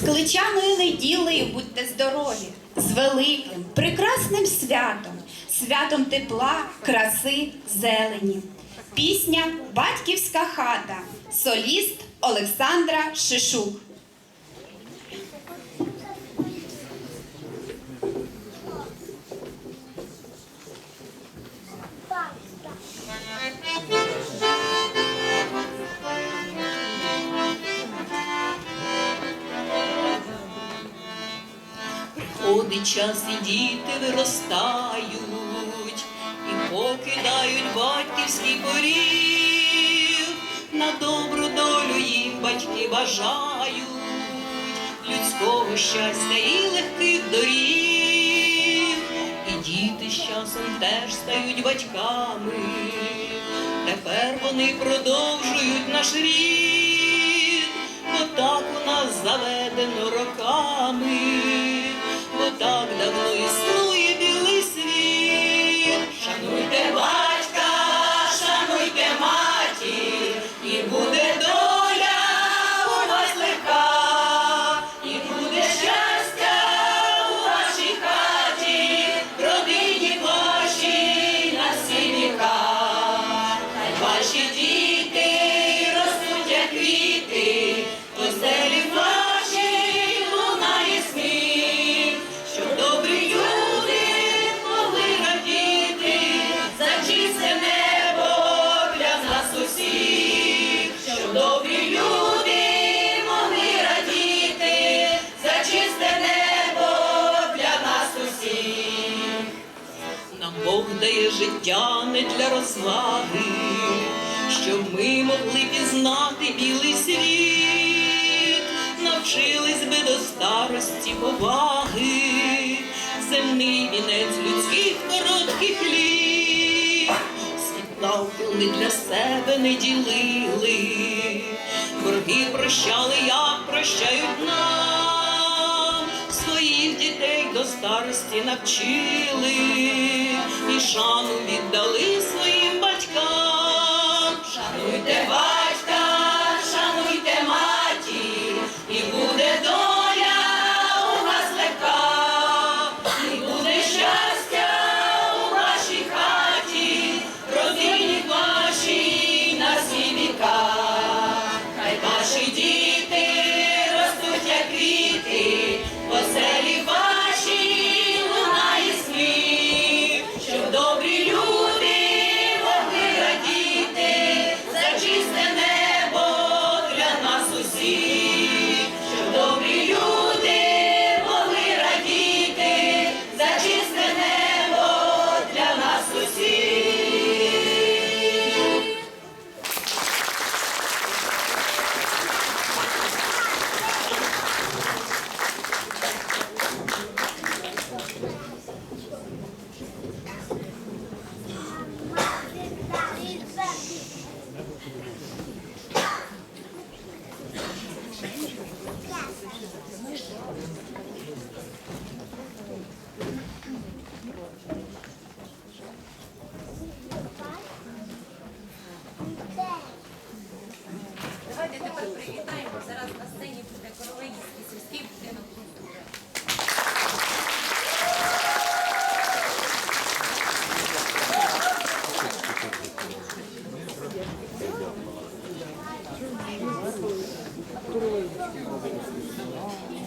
З кличаною неділею будьте здорові, з великим, прекрасним святом, святом тепла, краси, зелені. Пісня Батьківська хата, соліст Олександра Шишук. Проходить час і діти виростають і покидають батьківський поріг, на добру долю їм батьки бажають людського щастя і легких доріг, і діти з часом теж стають батьками, тепер вони продовжують наш рід, бо так у нас заведено роками так давно і Нам Бог дає життя не для розваги, щоб ми могли пізнати білий світ, навчились би до старості поваги, земний вінець людських коротких літ, світла не для себе не ділили, борги прощали, як прощають нас дітей до старості навчили і шану віддали своїм батькам. Шануйте батька, Давайте тепер すいません。